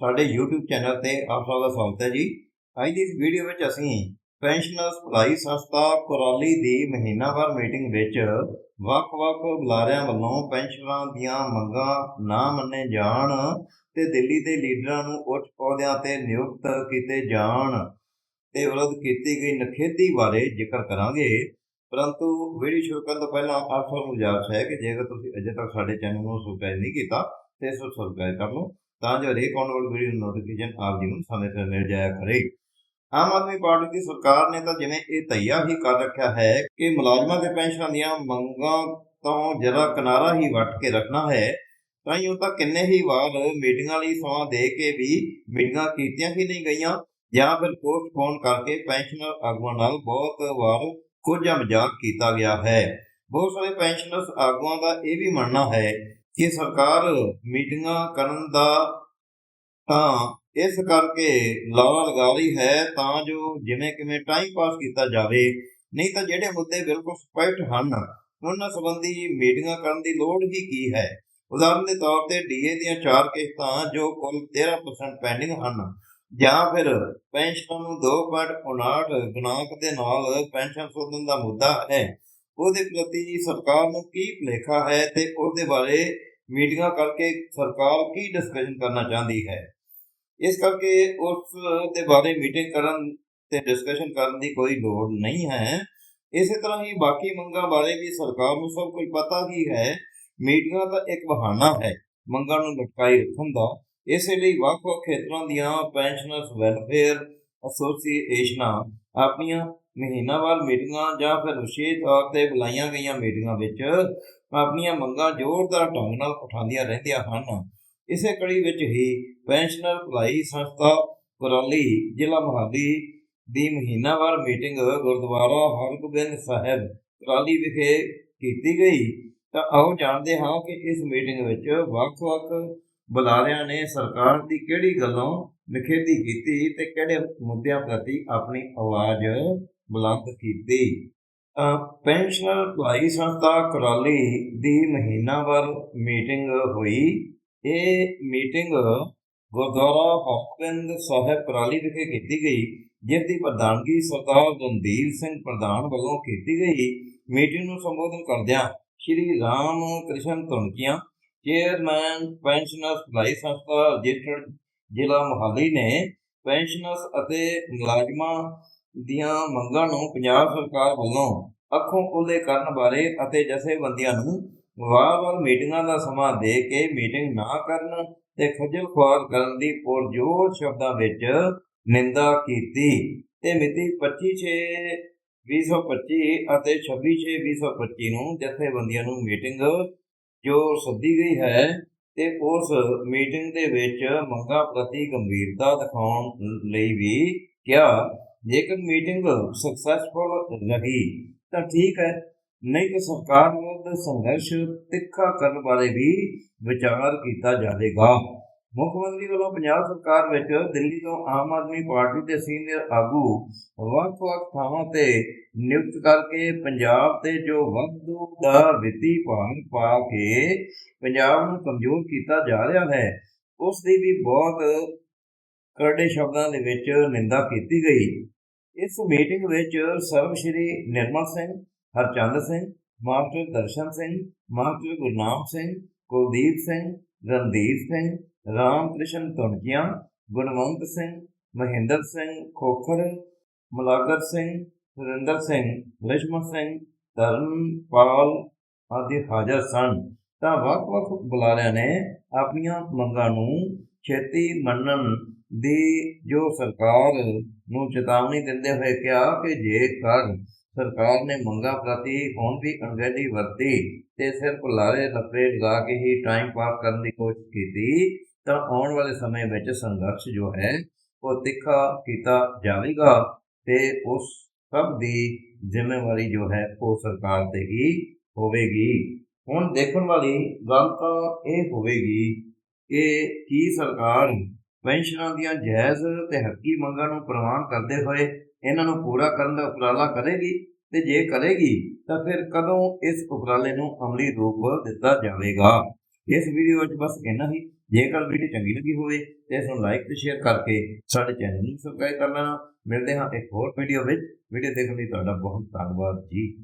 ਸਾਡੇ YouTube channel ਤੇ ਆਪ ਸਭ ਦਾ ਸਵਾਗਤ ਹੈ ਜੀ। ਅੱਜ ਦੀ ਇਸ ਵੀਡੀਓ ਵਿੱਚ ਅਸੀਂ ਪੈਨਸ਼ਨਰਸ ਭਲਾਈ ਸੰਸਥਾ ਕੁਰਾਲੀ ਦੀ ਮਹੀਨਾਵਾਰ ਮੀਟਿੰਗ ਵਿੱਚ ਵੱਖ-ਵੱਖ ਬੁਲਾਰਿਆਂ ਵੱਲੋਂ ਪੈਨਸ਼ਨਰਾਂ ਦੀਆਂ ਮੰਗਾਂ ਨਾ ਮੰਨੇ ਜਾਣ ਤੇ ਦਿੱਲੀ ਦੇ ਲੀਡਰਾਂ ਨੂੰ ਉੱਚ ਪੌਦਿਆਂ ਤੇ ਨਿਯੁਕਤ ਕੀਤੇ ਜਾਣ ਤੇ ਵਿਰੋਧ ਕੀਤੀ ਗਈ ਨਖੇਦੀ ਬਾਰੇ ਜ਼ਿਕਰ ਕਰਾਂਗੇ। ਪਰੰਤੂ ਵੀਡੀਓ ਸ਼ੁਰੂ ਕਰਨ ਤੋਂ ਪਹਿਲਾਂ ਆਪ ਸਭ ਨੂੰ ਗੁਜ਼ਾਰਿਸ਼ ਹੈ ਕਿ ਜੇਕਰ ਤੁਸੀਂ ਅਜੇ ਤੱਕ ਸਾਡੇ ਚੈਨਲ ਨੂੰ ਸਬਸਕ੍ਰਾਈਬ ਨਹੀਂ ਕੀਤਾ, ਤੇ ਇਸ ਨੂੰ ਸਬਸਕ੍ਰਾਈਬ ਕਰ ਲਓ। ਤਾਂ ਜੋ ਹਰੇਕ ਆਉਣ ਵਾਲੀ ਵੀਡੀਓ ਨੋਟੀਫਿਕੇਸ਼ਨ ਆਪ ਜੀ ਨੂੰ ਸਮੇਂ ਸਿਰ ਮਿਲ ਜਾਇਆ ਕਰੇ ਆਮ ਆਦਮੀ ਪਾਰਟੀ ਦੀ ਸਰਕਾਰ ਨੇ ਤਾਂ ਜਿਵੇਂ ਇਹ ਤਈਆ ਹੀ ਕਰ ਰੱਖਿਆ ਹੈ ਕਿ ਮੁਲਾਜ਼ਮਾਂ ਦੇ ਪੈਨਸ਼ਨਾਂ ਦੀਆਂ ਮੰਗਾਂ ਤੋਂ ਜਰਾ ਕਿਨਾਰਾ ਹੀ ਵੱਟ ਕੇ ਰੱਖਣਾ ਹੈ ਤਾਂ ਹੀ ਉਹ ਤਾਂ ਕਿੰਨੇ ਹੀ ਵਾਰ ਮੀਟਿੰਗਾਂ ਲਈ ਸਮਾਂ ਦੇ ਕੇ ਵੀ ਮੀਟਿੰਗਾਂ ਕੀਤੀਆਂ ਹੀ ਨਹੀਂ ਗਈਆਂ ਜਾਂ ਫਿਰ ਪੋਸਟਪੋਨ ਕਰਕੇ ਪੈਨਸ਼ਨਰ ਆਗੂਆਂ ਨਾਲ ਬਹੁਤ ਵਾਰ ਕੋਝਾ ਮਜ਼ਾਕ ਕੀਤਾ ਗਿਆ ਹੈ ਬਹੁਤ ਸਾਰੇ ਪੈਨਸ਼ਨਰਸ ਆਗੂਆਂ ਦਾ ਇਹ ਵੀ ਮੰਨਣਾ ਹੈ ਕਿ ਸਰਕਾਰ ਮੀਟਿੰਗਾਂ ਕਰਨ ਦਾ ਤਾਂ ਇਸ ਕਰਕੇ ਲਾਰਾ ਲਗਾ ਰਹੀ ਹੈ ਤਾਂ ਜੋ ਜਿਵੇਂ ਕਿਵੇਂ ਟਾਈਮ ਪਾਸ ਕੀਤਾ ਜਾਵੇ, ਨਹੀਂ ਤਾਂ ਜਿਹੜੇ ਮੁੱਦੇ ਬਿਲਕੁਲ ਸਪਸ਼ਟ ਹਨ, ਉਹਨਾਂ ਸੰਬੰਧੀ ਮੀਟਿੰਗਾਂ ਕਰਨ ਦੀ ਲੋੜ ਹੀ ਕੀ ਹੈ? ਉਦਾਹਰਨ ਦੇ ਤੌਰ ਤੇ ਡੀਏ ਦੀਆਂ ਚਾਰ ਕਿਸ਼ਤਾਂ ਜੋ ਕੁੱਲ 13% ਪੈਂਡਿੰਗ ਹਨ, ਜਾਂ ਫਿਰ ਪੈਨਸ਼ਨ ਨੂੰ 2.59 ਗੁਣਾਂਕ ਦੇ ਨਾਲ ਪੈਨਸ਼ਨ ਸੋਧਣ ਦਾ ਮੁੱਦਾ ਹੈ, ਉਹਦੇ ਪ੍ਰਤੀ ਸਰਕਾਰ ਨੂੰ ਕੀ ਭੁਲੇਖਾ ਹੈ ਤੇ ਉਹਦੇ ਬਾਰੇ ਮੀਟਿੰਗਾਂ ਕਰਕੇ ਸਰਕਾਰ ਕੀ ਡਿਸਕਸ਼ਨ ਕਰਨਾ ਚਾਹੁੰਦੀ ਹੈ? ਇਸ ਕਰਕੇ ਉਸ ਦੇ ਬਾਰੇ ਮੀਟਿੰਗ ਕਰਨ ਤੇ ਡਿਸਕਸ਼ਨ ਕਰਨ ਦੀ ਕੋਈ ਲੋੜ ਨਹੀਂ ਹੈ। ਇਸੇ ਤਰ੍ਹਾਂ ਹੀ ਬਾਕੀ ਮੰਗਾਂ ਬਾਰੇ ਵੀ ਸਰਕਾਰ ਨੂੰ ਸਭ ਕੁਝ ਪਤਾ ਹੀ ਹੈ। ਮੀਟਿੰਗਾਂ ਤਾਂ ਇੱਕ ਬਹਾਨਾ ਹੈ, ਮੰਗਾਂ ਨੂੰ ਲਟਕਾਈ ਰੱਖਣ ਦਾ। ਇਸੇ ਲਈ ਵੱਖ-ਵੱਖ ਖੇਤਰਾਂ ਦੀਆਂ ਪੈਨਸ਼ਨਰਸ ਵੈਲਫੇਅਰ ਐਸੋਸੀਏਸ਼ਨਾਂ ਆਪਣੀਆਂ ਮਹੀਨਾਵਾਰ ਮੀਟਿੰਗਾਂ ਜਾਂ ਫਿਰ ਵਿਸ਼ੇਸ਼ ਤੌਰ ਤੇ ਬੁਲਾਈਆਂ ਗਈਆਂ ਮੀਟਿੰਗਾਂ ਵਿੱਚ ਆਪਣੀਆਂ ਮੰਗਾਂ ਜ਼ੋਰਦਾਰ ਢੰਗ ਨਾਲ ਉਠਾਉਂਦੀਆਂ ਰਹਿੰਦੀਆਂ ਹਨ। ਇਸੇ ਕੜੀ ਵਿੱਚ ਹੀ ਪੈਨਸ਼ਨਰ ਭਲਾਈ ਸੰਸਥਾ ਕੁਰਾਲੀ, ਜ਼ਿਲ੍ਹਾ ਮੋਹਾਲੀ ਦੀ ਮਹੀਨਾਵਾਰ ਮੀਟਿੰਗ ਗੁਰਦੁਆਰਾ ਹਰਗੋਬਿੰਦ ਸਾਹਿਬ ਕੁਰਾਲੀ ਵਿਖੇ ਕੀਤੀ ਗਈ। ਤਾਂ ਆਓ ਜਾਣਦੇ ਹਾਂ ਕਿ ਇਸ ਮੀਟਿੰਗ ਵਿੱਚ ਵੱਖ-ਵੱਖ ਬੁਲਾਰਿਆਂ ਨੇ ਸਰਕਾਰ ਦੀ ਕਿਹੜੀ ਗੱਲੋਂ ਨਿਖੇਧੀ ਕੀਤੀ ਤੇ ਕਿਹੜੇ ਮੁੱਦਿਆਂ ਪ੍ਰਤੀ ਆਪਣੀ ਆਵਾਜ਼ ਬੁਲੰਦ ਕੀਤੀ। ਤਾਂ ਪੈਨਸ਼ਨਰ ਭਲਾਈ ਸੰਸਥਾ ਕੁਰਾਲੀ ਦੀ ਮਹੀਨਾਵਾਰ ਮੀਟਿੰਗ ਹੋਈ। ਇਹ ਮੀਟਿੰਗ ਗੁਰਦੁਆਰਾ ਹਰਗੋਬਿੰਦ ਸਾਹਿਬ ਕੁਰਾਲੀ ਵਿਖੇ ਕੀਤੀ ਗਈ ਜਿਸ ਦੀ ਪ੍ਰਧਾਨਗੀ ਸਰਦਾਰ ਰਣਧੀਰ ਸਿੰਘ ਪ੍ਰਧਾਨ ਵੱਲੋਂ ਕੀਤੀ ਗਈ। ਮੀਟਿੰਗ ਨੂੰ ਸੰਬੋਧਨ ਕਰਦਿਆਂ ਸ਼੍ਰੀ ਰਾਮ ਕ੍ਰਿਸ਼ਨ ਧੁਨਕੀਆਂ, ਚੇਅਰਮੈਨ ਪੈਨਸ਼ਨਰਸ ਭਲਾਈ ਸੰਸਥਾ ਰਜਿਸਟਰਡ ਜ਼ਿਲ੍ਹਾ ਮੋਹਾਲੀ ਨੇ ਪੈਨਸ਼ਨਰਸ ਅਤੇ ਮੁਲਾਜ਼ਮਾਂ ਦੀਆਂ ਮੰਗਾਂ ਨੂੰ ਪੰਜਾਬ ਸਰਕਾਰ ਵੱਲੋਂ ਅੱਖੋਂ ਖੁੱਲੇ ਕਰਨ ਬਾਰੇ ਅਤੇ ਜਥੇਬੰਦੀਆਂ ਨੂੰ ਵਾਰ-ਵਾਰ ਮੀਟਿੰਗਾਂ ਦਾ ਸਮਾਂ ਦੇ ਕੇ ਮੀਟਿੰਗ ਨਾ ਕਰਨ ਤੇ ਖੱਜਲ ਖੁਆਰ ਕਰਨ ਦੀ ਪੁਰਜੋਰ ਸ਼ਬਦਾਂ ਵਿੱਚ ਨਿੰਦਾ ਕੀਤੀ। ਤੇ ਮਿਤੀ 25 2025 ਅਤੇ 26 2025 ਨੂੰ ਜਥੇਬੰਦੀਆਂ ਨੂੰ ਮੀਟਿੰਗ ਜੋ ਸੱਦੀ ਗਈ ਹੈ ਤੇ ਉਸ ਮੀਟਿੰਗ ਦੇ ਵਿੱਚ ਮੰਗਾਂ ਪ੍ਰਤੀ ਗੰਭੀਰਤਾ ਦਿਖਾਉਣ ਲਈ ਵੀ ਕਿਹਾ ਜੇਕਰ ਮੀਟਿੰਗ ਸਕਸੈਸਫੁਲ ਰਹੀ, ਤਾਂ ਠੀਕ ਹੈ। ਨਹੀਂ ਤਾਂ ਸਰਕਾਰ ਵਿਰੁੱਧ ਸੰਘਰਸ਼ ਤਿੱਖਾ ਕਰਨ ਬਾਰੇ ਵੀ ਵਿਚਾਰ ਕੀਤਾ ਜਾਵੇਗਾ। ਮੁੱਖ ਮੰਤਰੀ ਵੱਲੋਂ ਪੰਜਾਬ ਸਰਕਾਰ ਵਿੱਚ ਦਿੱਲੀ ਤੋਂ ਆਮ ਆਦਮੀ ਪਾਰਟੀ ਦੇ ਸੀਨੀਅਰ ਆਗੂ ਵੱਖ-ਵੱਖ ਥਾਵਾਂ ਤੇ ਨਿਯੁਕਤ ਕਰਕੇ ਪੰਜਾਬ ਤੇ ਜੋ ਵਾਧੂ ਦਾ ਵਿੱਤੀ ਭਾਰ ਪਾ ਕੇ ਪੰਜਾਬ ਨੂੰ ਕਮਜ਼ੋਰ ਕੀਤਾ ਜਾ ਰਿਹਾ ਹੈ, ਉਸ ਦੀ ਵੀ ਬਹੁਤ ਕਰੜੇ ਸ਼ਬਦਾਂ ਦੇ ਵਿੱਚ ਨਿੰਦਾ ਕੀਤੀ ਗਈ। ਇਸ ਮੀਟਿੰਗ ਵਿੱਚ ਸਰਵ ਸ਼੍ਰੀ ਨਿਰਮਲ ਸਿੰਘ, ਹਰਚੰਦ ਸਿੰਘ, ਮਾਸਟਰ ਦਰਸ਼ਨ ਸਿੰਘ, ਮਾਸਟਰ ਗੁਰਨਾਮ ਸਿੰਘ, ਕੁਲਦੀਪ ਸਿੰਘ, ਰਣਦੀਪ ਸਿੰਘ ਰਾਮ ਕ੍ਰਿਸ਼ਨ ਧੁਨਕੀਆਂ, ਗੁਣਵੰਤ ਸਿੰਘ, ਮਹਿੰਦਰ ਸਿੰਘ ਖੋਖਰ, ਮਲਾਗਰ ਸਿੰਘ, ਸੁਰਿੰਦਰ ਸਿੰਘ ਲక్ష్ਮਣ ਸਿੰਘ ਤਰਨਪਾਲ ਆਦਿ ਹਾਜ਼ਰ ਸਨ। ਤਾਂ ਵੱਖ-ਵੱਖ ਬੁਲਾਰਿਆਂ ਨੇ ਆਪਣੀਆਂ ਮੰਗਾਂ ਨੂੰ ਛੇਤੀ ਮੰਨਣ ਦੀ ਜੋ ਸਰਕਾਰ ਨੂੰ ਚੇਤਾਵਨੀ ਦਿੰਦੇ ਹੋਏ ਕਿਹਾ ਕਿ ਜੇਕਰ ਸਰਕਾਰ ਨੇ ਮੰਗਾਂ ਪ੍ਰਤੀ ਹੁਣ ਵੀ ਅਣਗਹਿਲੀ ਵਰਤੀ ਤੇ ਸਿਰਫ ਲਾਰੇ ਲੱਪੇ ਲਗਾ ਕੇ ਹੀ ਟਾਈਮ ਪਾਸ ਕਰਨ ਦੀ ਕੋਸ਼ਿਸ਼ ਕੀਤੀ, ਤਾਂ ਆਉਣ ਵਾਲੇ ਸਮੇਂ ਵਿੱਚ ਸੰਘਰਸ਼ ਜੋ ਹੈ, ਉਹ ਤਿੱਖਾ ਕੀਤਾ ਜਾਵੇਗਾ ਤੇ ਉਸ ਸਭ ਦੀ ਜ਼ਿੰਮੇਵਾਰੀ ਜੋ ਹੈ, ਉਹ ਸਰਕਾਰ ਤੇ ਹੀ ਹੋਵੇਗੀ। ਹੁਣ ਦੇਖਣ ਵਾਲੀ ਗੱਲ ਤਾਂ ਇਹ ਹੋਵੇਗੀ ਕਿ ਕੀ ਸਰਕਾਰ ਪੈਨਸ਼ਨਾਂ ਦੀਆਂ ਜਾਇਜ਼ ਤੇ ਹੱਕੀ ਮੰਗਾਂ ਨੂੰ ਪ੍ਰਵਾਨ ਕਰਦੇ ਹੋਏ ਇਹਨਾਂ ਨੂੰ ਪੂਰਾ ਕਰਨ ਦਾ ਉਪਰਾਲਾ ਕਰੇਗੀ ਤੇ ਜੇ ਕਰੇਗੀ ਤਾਂ ਫਿਰ ਕਦੋਂ ਇਸ ਉਪਰਾਲੇ ਨੂੰ ਅਮਲੀ ਰੂਪ ਦਿੱਤਾ ਜਾਵੇਗਾ? ਇਸ ਵੀਡੀਓ ਵਿੱਚ ਬਸ ਇੰਨਾ ਹੀ। ਜੇਕਰ ਵੀਡੀਓ ਚੰਗੀ ਲੱਗੀ ਹੋਵੇ ਤੇ ਇਸ ਨੂੰ ਲਾਈਕ ਤੇ ਸ਼ੇਅਰ ਕਰਕੇ ਸਾਡੇ ਚੈਨਲ ਨੂੰ ਸਬਸਕ੍ਰਾਈਬ ਕਰ ਲੈਣਾ। ਮਿਲਦੇ ਹਾਂ ਇੱਕ ਹੋਰ ਵੀਡੀਓ ਵਿੱਚ। ਵੀਡੀਓ ਦੇਖਣ ਲਈ ਤੁਹਾਡਾ ਬਹੁਤ ਧੰਨਵਾਦ ਜੀ।